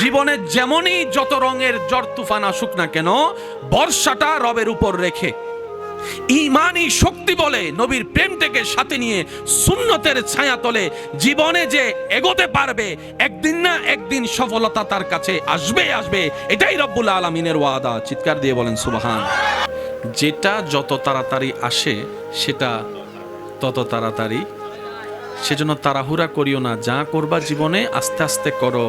জীবনে যেমনই যত রঙের জ্বর, তুফান আসুক না কেন, বর্ষাটা রবের উপর রেখে। ইমানই শক্তি বলে নবীর প্রেম থেকে সাথে নিয়ে সুন্নতের ছায়া তলে জীবনে যে এগোতে পারবে, একদিন না একদিন সফলতা তার কাছে আসবে আসবে। এটাই রব্বুল আলমিনের ওয়াদা। চিৎকার দিয়ে বলেন, সুবাহান। যেটা যত তাড়াতাড়ি আসে, সেটা তত তাড়াতাড়ি সেজন্য তাড়াহুড়া করিও না। যা করবা জীবনে, আস্তে আস্তে করো।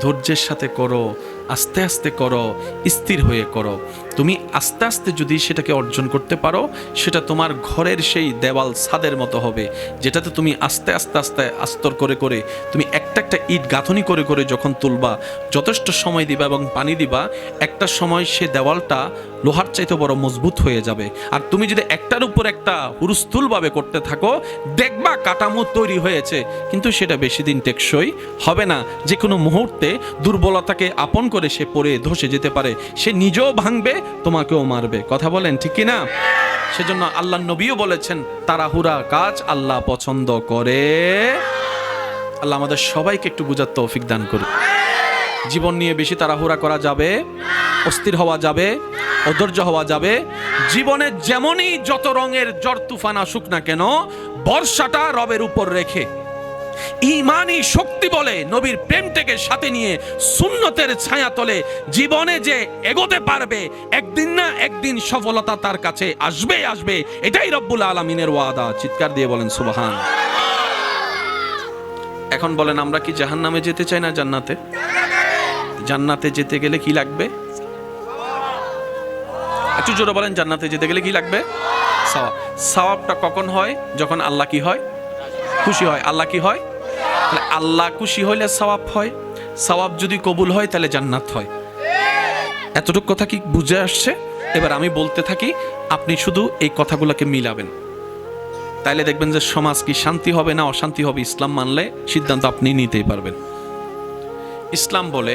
ধৈর্যের সাথে করো, আস্তে আস্তে করো, স্থির হয়ে করো। তুমি আস্তে আস্তে যদি সেটাকে অর্জন করতে পারো, সেটা তোমার ঘরের সেই দেওয়াল ছাদের মতো হবে, যেটাতে তুমি আস্তে আস্তে আস্তে আস্তর করে করে তুমি একটা একটা ইট গাঁথনি করে করে যখন তুলবা, যথেষ্ট সময় দিবা এবং পানি দিবা, একটা সময় সে দেওয়ালটা লোহার চাইতে বড় মজবুত হয়ে যাবে। আর তুমি যদি একটার উপর একটা হুরুস্থুলভাবে করতে থাকো, দেখবা কাঠামো তৈরি হয়েছে। কিন্তু সেটা বেশি দিন টেকসই হবে না। যে কোনো মুহূর্তে দুর্বলতাকে আপন করে সে পড়ে ধসে যেতে পারে। সে নিজেও ভাঙবে, তোমাকেও মারবে। কথা বলেন, ঠিক কি না সেজন্য আল্লাহ নবীও বলেছেন, তাড়াহুড়া কাজ আল্লাহ পছন্দ করে। আল্লাহ আমাদের সবাইকে একটু বুঝার তৌফিক দান করুন। জীবন নিয়ে বেশি তাড়াহুড়া করা যাবে, অস্থির হওয়া যাবে, অধৈর্য হওয়া যাবে। জীবনে যেমনই যত রঙের জ্বর, তুফান আসুক না কেন, বর্ষাটা রবের উপর রেখে। ইমানই শক্তি বলে নবীর প্রেম থেকে সাথে নিয়ে সুন্নতের ছায়া তলে জীবনে যে এগোতে পারবে, একদিন না একদিন সফলতা তার কাছে আসবে আসবে। এটাই রব্বুল আলমিনের ওয়াদা। চিৎকার দিয়ে বলেন, সুবাহান। এখন বলেন, আমরা কি জাহান নামে যেতে চাই না জান্নাতে? জান্নাতে যেতে গেলে কি লাগবে? একটু জোরে বলেন, জান্নাতে যেতে গেলে কি লাগবে? সওয়াব। সওয়াবটা কখন হয়? যখন আল্লাহ কি হয়? খুশি হয়। আল্লাহ কি হয়? তাহলে আল্লাহ খুশি হইলে সওয়াব হয়। সওয়াব যদি কবুল হয়, তাহলে জান্নাত হয়। এতটুকু কথা কি বুঝে আসছে? এবার আমি বলতে থাকি, আপনি শুধু এই কথাগুলোকে মিলাবেন। তাইলে দেখবেন যে সমাজ কি শান্তি হবে না অশান্তি হবে ইসলাম মানলে সিদ্ধান্ত আপনি নিতেই পারবেন। ইসলাম বলে,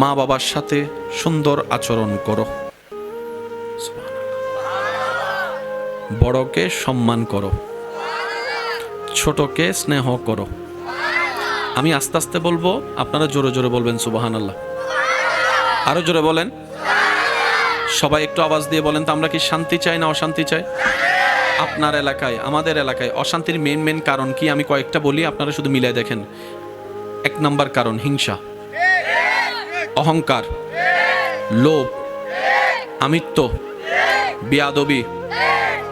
মা বাবার সাথে সুন্দর আচরণ করো। বড়কে সম্মান করো। ছোটকে স্নেহ করো। আমি আস্তে আস্তে বলব, আপনারা জোরে জোরে বলবেন সুবাহান আল্লাহ আরও জোরে বলেন। সবাই একটু আওয়াজ দিয়ে বলেন, তো আমরা কি শান্তি চাই না অশান্তি চাই? আপনার এলাকায়, আমাদের এলাকায় অশান্তির মেন মেন কারণ কি? আমি কয়েকটা বলি, আপনারা শুধু মিলাই দেখেন। এক নম্বর কারণ, হিংসা। অহংকার। লোভ। আমিত্ব। বিয়াদবি।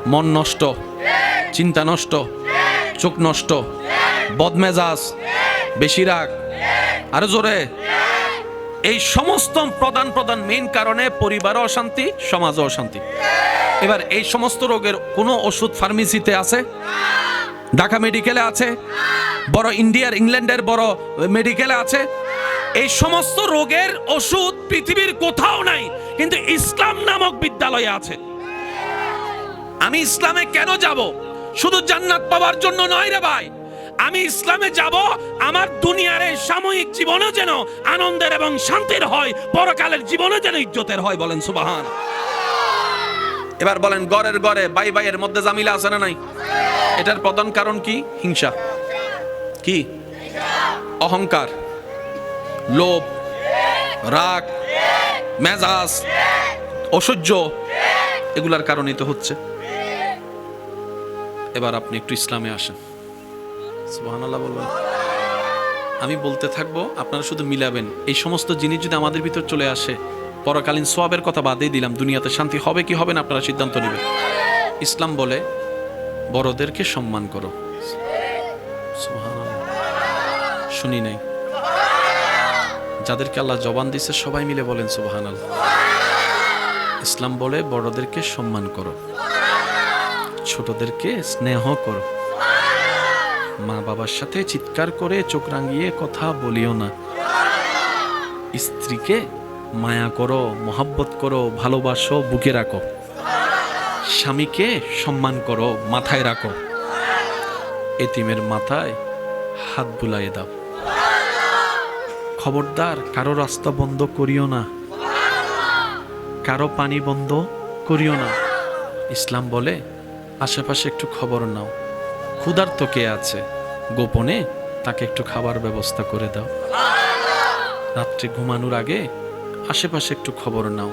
মন নষ্ট। চিন্তা নষ্ট। চোখ নষ্ট। বদমেজাজ। বেশি রাগ। আরও জোরে। এই সমস্ত প্রধান প্রধান মেইন কারণে পরিবারও অশান্তি, সমাজও অশান্তি। এবার এই সমস্ত রোগের কোনো ওষুধ ফার্মেসিতে আছে? ঢাকা মেডিকেলে আছে? বড় ইন্ডিয়ার, ইংল্যান্ডের বড় মেডিকেলে আছে? এই সমস্ত রোগের ওষুধ পৃথিবীর কোথাও নাই, কিন্তু ইসলাম নামক বিদ্যালয়ে আছে। আমি ইসলামে কেন যাব? শুধু জান্নাত পাওয়ার জন্য নয় রে ভাই। আমি ইসলামে যাব, আমার দুনিয়ার এই সাময়িক জীবনও যেন আনন্দের এবং শান্তির হয়, পরকালের জীবনও যেন ইজ্জতের হয় বলেন সুবাহান। এবার বলেন, গড়ের গড়ে বাই বাইয়ের মধ্যে জামিলা আছে না নাই? এটার প্রধান কারণ কি? হিংসা। কি? অহংকার। লোভ। রাগ। মেজাজ। অসহ্য। এগুলার কারণেই তো হচ্ছে। এবার আপনি একটু ইসলামে আসেন। বলবেন। আমি বলতে থাকব, আপনারা শুধু মিলাবেন। এই সমস্ত জিনিস যদি আমাদের ভিতর চলে আসে, পরকালীন সোয়াবের কথা বাদই দিলাম, দুনিয়াতে শান্তি হবে কি হবে না আপনারা সিদ্ধান্ত নেবেন। ইসলাম বলে, বড়দেরকে সম্মান করো। শুনি নাই। যাদেরকে আল্লাহ জবান দিছে সবাই মিলে বলেন সুবহানাল্লাহ। ইসলাম বলে, বড়দেরকে সম্মান করো। ছোটদেরকে স্নেহ করো। মা বাবার সাথে চিৎকার করে চোখ রাঙিয়ে কথা বলিও না। স্ত্রীকে মায়া করো, মহাব্বত করো, ভালোবাসো, বুকে রাখো। স্বামীকে সম্মান করো, মাথায় রাখো। এতিমের মাথায় হাত বুলাইয়ে দাও। খবরদার, কারও রাস্তা বন্ধ করিও না। কারও পানি বন্ধ করিও না। ইসলাম বলে, আশেপাশে একটু খবর নাও। ক্ষুধার্ত কে আছে? গোপনে তাকে একটু খাবার ব্যবস্থা করে দাও। রাত্রে ঘুমানোর আগে আশেপাশে একটু খবর নাও।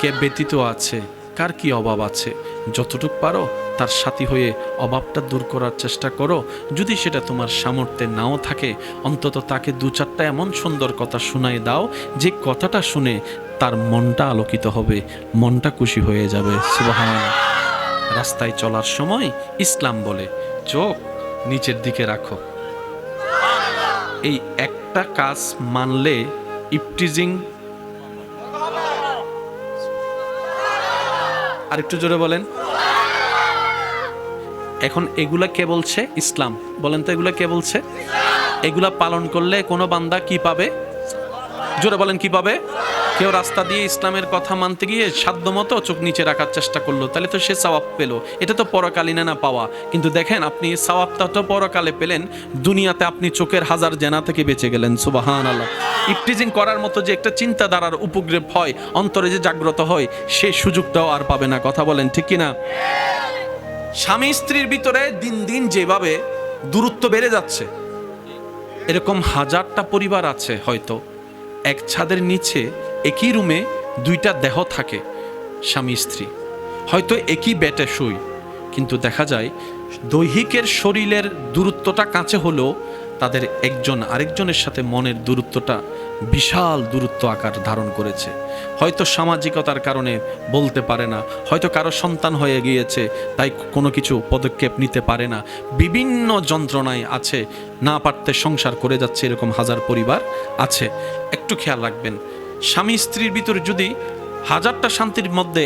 কে ব্যতীত আছে? কার কি অভাব আছে? যতটুক পারো তার সাথী হয়ে অভাবটা দূর করার চেষ্টা করো। যদি সেটা তোমার সামর্থ্যে নাও থাকে, অন্তত তাকে দু চারটা এমন সুন্দর কথা শোনায় দাও, যে কথাটা শুনে তার মনটা আলোকিত হবে, মনটা খুশি হয়ে যাবে। রাস্তায় চলার সময় ইসলাম বলে চোখ নিচের দিকে রাখো। এই একটা কাজ মানলে ইপটিজিং আরেকটু জোরে বলেন। এখন এগুলা কে বলছে? ইসলাম। বলেন তো এগুলা কে বলছে? এগুলা পালন করলে কোনো বান্দা কি পাবে? জোরে বলেন, কি পাবে? কেউ রাস্তা দিয়ে ইসলামের কথা মানতে গিয়ে সাধ্যমতো চোখ নিচে রাখার চেষ্টা করল, তাহলে তো সে সওয়াব পেল। এটা তো পরকালীনে না পাওয়া। কিন্তু দেখেন, আপনি সওয়াবটা তো পরকালে পেলেন, দুনিয়াতে আপনি চোখের হাজার জেনা থেকে বেঁচে গেলেন সুবাহান আল্লাহ ইফটিজিং করার মতো যে একটা চিন্তাধারার উপগ্রেপ হয়, অন্তরে যে জাগ্রত হয় সেই সুযোগটাও আর পাবে না। কথা বলেন, ঠিক কিনা? স্বামী স্ত্রীর ভিতরে দিন দিন যেভাবে দূরত্ব বেড়ে যাচ্ছে, এরকম হাজারটা পরিবার আছে হয়তো। এক ছাদের নিচে একই রুমে দুইটা দেহ থাকে, স্বামী, স্ত্রী। হয়তো একই বেটে শুই, কিন্তু দেখা যায় দৈহিকের শরীরের দূরত্বটা কাছে হলেও তাদের একজন আরেকজনের সাথে মনের দূরত্বটা বিশাল দূরত্ব আকার ধারণ করেছে। হয়তো সামাজিকতার কারণে বলতে পারে না, হয়তো কারও সন্তান হয়ে গিয়েছে, তাই কোনো কিছু পদক্ষেপ নিতে পারে না। বিভিন্ন যন্ত্রণায় আছে, না পারতে সংসার করে যাচ্ছে এরকম হাজার পরিবার আছে। একটু খেয়াল রাখবেন স্বামী স্ত্রীর ভিতরে যদি হাজারটা শান্তির মধ্যে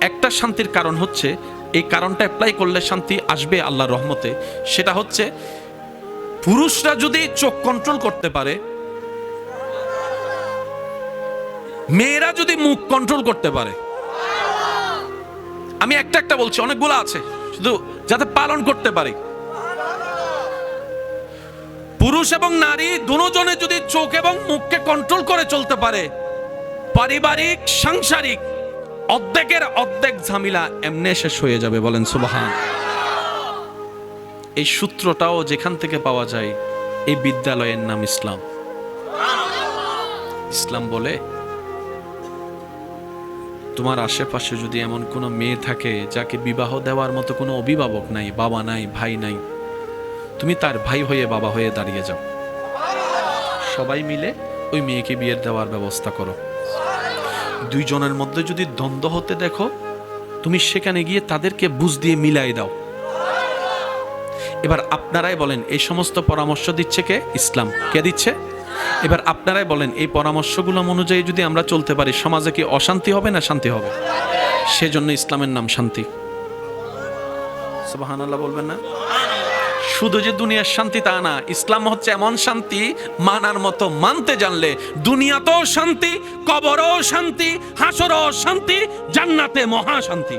একটা শান্তির কারণ হচ্ছে, এই কারণটা অ্যাপ্লাই করলে শান্তি আসবে আল্লাহর রহমতে। সেটা হচ্ছে, পুরুষরা যদি চোখ কন্ট্রোল করতে পারে, মেয়েরা যদি মুখ কন্ট্রোল করতে পারে, আমি একটা একটা বলছি, অনেকগুলো আছে, শুধু যাতে পালন করতে পারে। পুরুষ এবং নারী, দুজনে যদি চোখ এবং মুখকে কন্ট্রোল করে চলতে পারে পারিবারিক, সাংসারিক অর্ধেকের অর্ধেক ঝামেলা এমনি শেষ হয়ে যাবে, বলেন সুবাহান। এই সূত্রটাও যেখান থেকে পাওয়া যায়, এই বিদ্যালয়ের নাম ইসলাম। ইসলাম বলে, তোমার আশেপাশে যদি এমন কোনো মেয়ে থাকে, যাকে বিবাহ দেওয়ার মতো কোনো অভিভাবক নাই, বাবা নাই, ভাই নাই, তুমি তার ভাই হয়ে বাবা হয়ে দাঁড়িয়ে যাও। সবাই মিলে ওই মেয়েকে বিয়ের দেওয়ার ব্যবস্থা করো। দুইজনের মধ্যে যদি দ্বন্দ্ব হতে দেখো, তুমি সেখানে গিয়ে তাদেরকে বুঝ দিয়ে মিলাই দাও। এবার আপনারাই বলেন, এই সমস্ত পরামর্শ দিচ্ছে কে? ইসলাম। কে দিচ্ছে? এবার আপনারাই বলেন, এই পরামর্শগুলো অনুযায়ী যদি আমরা চলতে পারি, সমাজে কি অশান্তি হবে না শান্তি হবে? সেজন্য ইসলামের নাম শান্তি। সুবহানাল্লাহ বলবেন না? শুধু যে দুনিয়ার শান্তি তা না, ইসলাম হচ্ছে এমন শান্তি, মানার মতো মানতে জানলে দুনিয়াতেও শান্তি, কবরও শান্তি, হাসরও শান্তি, জান্নাতে মহা শান্তি।